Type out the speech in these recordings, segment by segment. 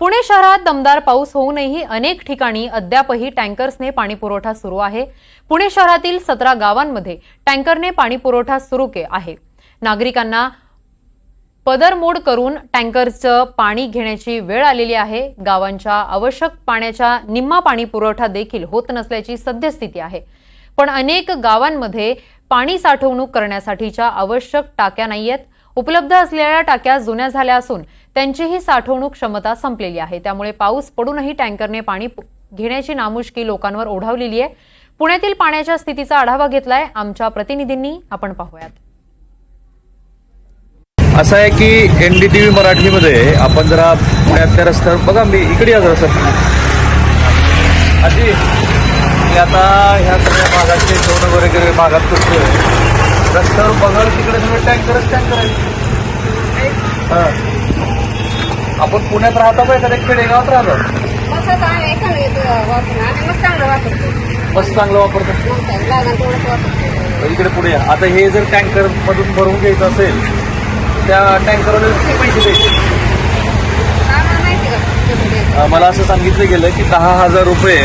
पुणे शहरात दमदार पाऊस होऊनही अनेक ठिकाणी अद्यापही टँकर्सने पाणीपुरवठा सुरू आहे. पुणे शहरातील सतरा गावांमध्ये टँकरने पाणी पुरवठा सुरू के आहे. नागरिकांना पदरमोड करून टँकरचं पाणी घेण्याची वेळ आलेली आहे. गावांच्या आवश्यक पाण्याच्या निम्मा पाणी पुरवठा देखील होत नसल्याची सद्यस्थिती आहे. पण अनेक गावांमध्ये पाणी साठवणूक करण्यासाठीच्या आवश्यक टाक्या नाहीयेत. उपलब्ध असलेल्या टाक्या जुन्या झाल्या असून त्यांचीही साठवणूक क्षमता संपलेली आहे. त्यामुळे पाऊस पडूनही टँकरने पाणी घेण्याची नामुष्की लोकांवर ओढावलेली आहे. पुण्यातील पाण्याच्या स्थितीचा आढावा घेतलाय आमच्या प्रतिनिधींनी. आपण पाहूयात. असं आहे की एन डी टी व्ही मराठीमध्ये आपण जरा पुण्यातल्या रस्त्यावर बघा मी इकडे या जरा सर. आजी मी आता ह्या सगळ्या भागात जेवण वगैरे भागात करतोय. रस्त्यावर बघाल तिकडे सगळे टँकरच टँकर आहे हा. आपण पुण्यात राहतो का? एखाद्या खेडेगावात राहतो? एखादं वापरून आणि चांगलं वापरतो मस्त चांगलं वापरतो? मस्त आहे. लागण तेवढंच वापरतो इकडे पुढे या. आता हे जर टँकर मधून भरून घ्यायचं असेल त्या टँकरवाले किती पैसे द्यायचे? आम्हाला माहिती का? कसं द्यायचं? अं, मला असं सांगितलं गेलं की दहा हजार रुपये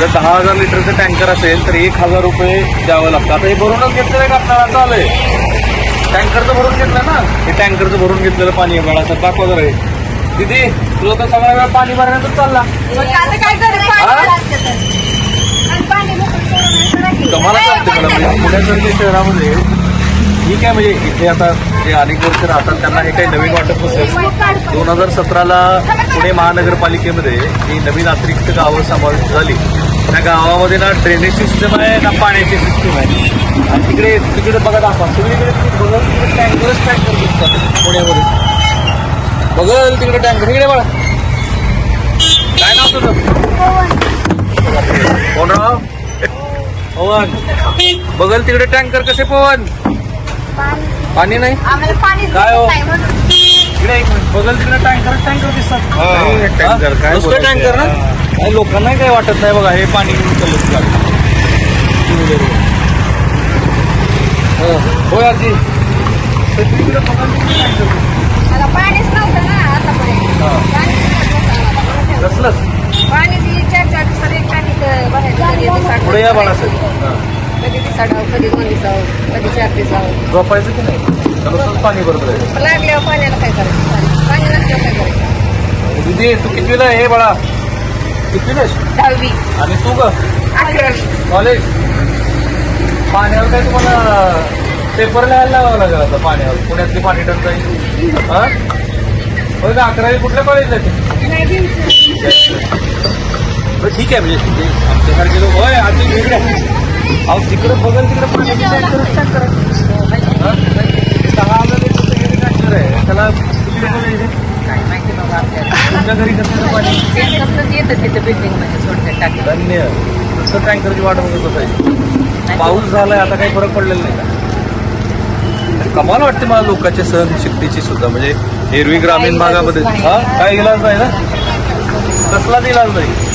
जर दहा हजार लिटरचं टँकर असेल तर एक हजार रुपये द्यावं लागतं. आता हे भरूनच घेतलेलं आहे का आपल्याला? आलंय. टँकरचं भरून घेतलं ना? हे टँकरचं भरून घेतलेलं पाणी आहे असं दाखवा जरा हे दिदी तुला तर सगळा वेळ पाणी भरण्यातच चालला. मग आता काय करत मला म्हणजे पुण्यासारख्या शहरामध्ये ठीक आहे म्हणजे इथे आता जे अनेक वर्ष राहतात त्यांना हे काही नवीन वाटत नसेल. दोन हजार सतराला पुणे महानगरपालिकेमध्ये ही नवीन अतिरिक्त गावं समाविष्ट झाली. त्या गावामध्ये ना ड्रेनेज सिस्टम आहे ना पाण्याची सिस्टम आहे. आणि तिकडे तिकडे बघा दाखवा. सगळीकडे बघा तिकडे टँकरच टँकर दिसतात पुण्यामध्ये. बघल तिकडे टँकर इकडे बघा काय नाव तुझं? कोण राव पवन. बघल तिकडे टँकर कसे पवन? पाणी नाही? आम्हाला पाणी काय हो? इकडे बघल तिकडे टँकर टँकर दिसतात. हा, टँकर, काय नुसतं? टँकर ना? नाही, लोकांना काही वाटत नाही बघा हे पाणी चालत हो. आजी. पाणी चार चार दिवसात एक टाकी दिवसात पुढे या बाळासाहेब. कधी दिवसाडाव कधी दोन दिवसावर कधी चार दिवसावर झोपायचं की नाही? पाणी बरोबर आहे लागल्यावर पाण्याला काय करायचं पाणी नसल्यावर काय करायचं दिदी तू कितवीला आहे हे बाळा? कितवीला? दहावी. आणि तू ग? अकरावी. कॉलेज? पाण्यावर काय तुम्हाला पेपर लिहायला लावावं लागेल आता पाण्यावर? पुण्यातली पाणी टंचाई. हा? होय का? अकरावी कुठल्या कॉलेजला आहे तू? ठीक आहे म्हणजे ते आमच्यासारखे लोक होय आधी वेगळे अहो तिकडे बघल तिकडे पाण्याची टँकरच टँकर आहे? दहा हजार हे टँकर आहे. त्याला किती रुपये द्यायचे? तुमच्या घरी कसं पाणी येतं तिथं बिल्डिंगमध्ये सोडतात टाकी. धन्य. नुसतं टँकरची वाट बघत बसायची. पाऊस झालाय आता काही फरक पडलेला नाही का? कमाल वाटते मला लोकांच्या सहनशक्तीची सुद्धा. म्हणजे एरवी ग्रामीण भागामध्ये हा? काय इलाज नाही ना? कसलाच इलाज नाही.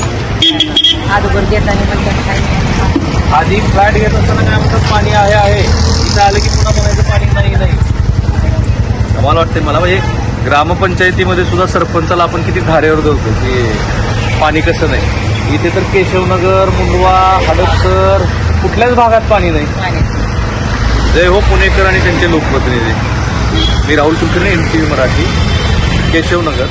आधी फ्लॅट घेत असताना काय म्हणतात पाणी आहे आहे. इथं आलं की पुन्हा म्हणायचं पाणी नाही नाही. कमाल वाटते मला. म्हणजे ग्रामपंचायतीमध्ये सुद्धा सरपंचाला आपण किती धारेवर धरतो की पाणी कसं नाही. इथे तर केशवनगर मुंडवा हडपसर कुठल्याच भागात पाणी नाही. जय हो पुणेकर आणि त्यांचे लोकप्रतिनिधी. मी Rahul Kulkarni M T V Marathi Keshavnagar.